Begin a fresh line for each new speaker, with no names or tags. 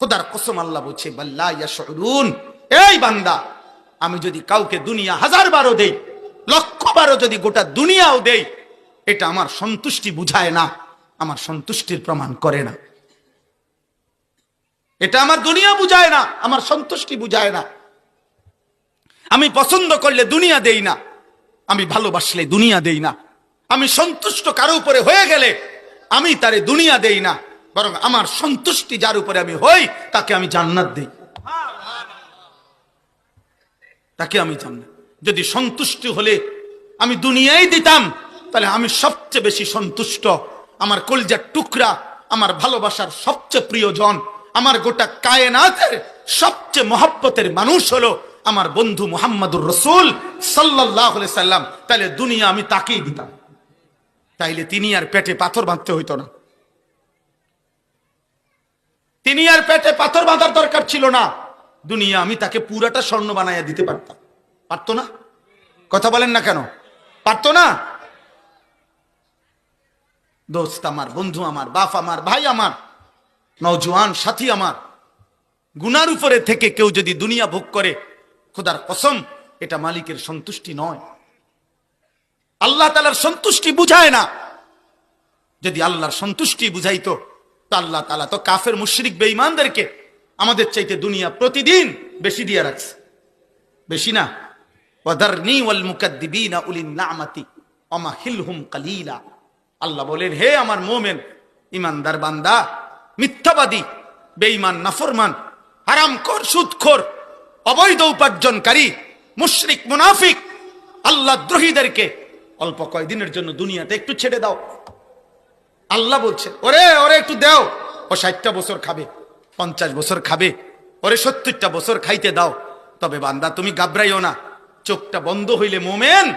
খোদার কসম আল্লাহ বলছে এই বান্দা, আমি যদি কাউকে দুনিয়া হাজার বারো দেই, লক্ষ বারো যদি গোটা দুনিয়াও দেই, এটা আমার সন্তুষ্টি বুঝায় না, আমার সন্তুষ্টির প্রমাণ করে না। এটা আমার দুনিয়া বুঝায় না, আমার সন্তুষ্টি বুঝায় না। আমি পছন্দ করলে দুনিয়া দেই না, আমি ভালোবাসলে দুনিয়া দেই না। আমি সন্তুষ্ট কারও উপরে হয়ে গেলে আমি তারে দুনিয়া দেই না। বরং আমার সন্তুষ্টি যার উপরে আমি হই, তাকে আমি জান্নাত দেই। তাকে আমি জান্নাত। যদি সন্তুষ্টি হলে আমি দুনিয়াই দিতাম, তাহলে আমি সবচেয়ে বেশি সন্তুষ্ট। আমার কলজার টুকরা, আমার ভালোবাসার সবচেয়ে প্রিয়জন, আমার গোটা কায়নাতের সবচেয়ে মহব্বতের মানুষ হলো আমার বন্ধু মোহাম্মদুর রসুল সাল্লাহ সাল্লাম। তাহলে দুনিয়া আমি তাকেই দিতাম। তাইলে তিনি আর পেটে পাথর বাঁধতে হইতো না। তিনি আর পেটে পাথর বাঁধার দরকার ছিল না। দুনিয়া আমি তাকে পুরাটা স্বর্ণ বানাইয়া দিতে পারতাম। পারতো না? কথা বলেন না কেন? পারতো না? দোস্ত আমার, বন্ধু আমার, বাপ আমার, ভাই আমার, নওজোয়ান সাথী আমার, গুনার উপরে থেকে কেউ যদি দুনিয়া ভোগ করে, খোদার কসম, এটা মালিকের সন্তুষ্টি নয়। আল্লাহ তালার সন্তুষ্টি বুঝায় না। যদি আল্লাহর সন্তুষ্টি বুঝাইতো আল্লাহ তালা তো কাফের মুশরিক বেঈমানদেরকে আমাদের চাইতে দুনিয়া প্রতিদিন বেশি দিয়ে রাখছে। বেশি না। আল্লাহ বলেন, হে আমার মোমেন ইমানদার বান্দা, মিথ্যাবাদী, বেঈমান, নাফরমান, হারামখোর, সুদখোর, অবৈধ উপার্জনকারী, মুশরিক, মুনাফিক, আল্লাহ দ্রোহীদেরকে অল্প কয়দিনের জন্য দুনিয়াতে একটু ছেড়ে দাও। আল্লাহ বলছে, ওরে ওরে একটু দাও। ও ষাটটা বছর খাবে, পঞ্চাশ বছর খাবে। ওরে সত্তরটা বছর খাইতে দাও। তবে বান্দা, তুমি গাবড়াইও না। চোখটা বন্ধ হইলে মোমেন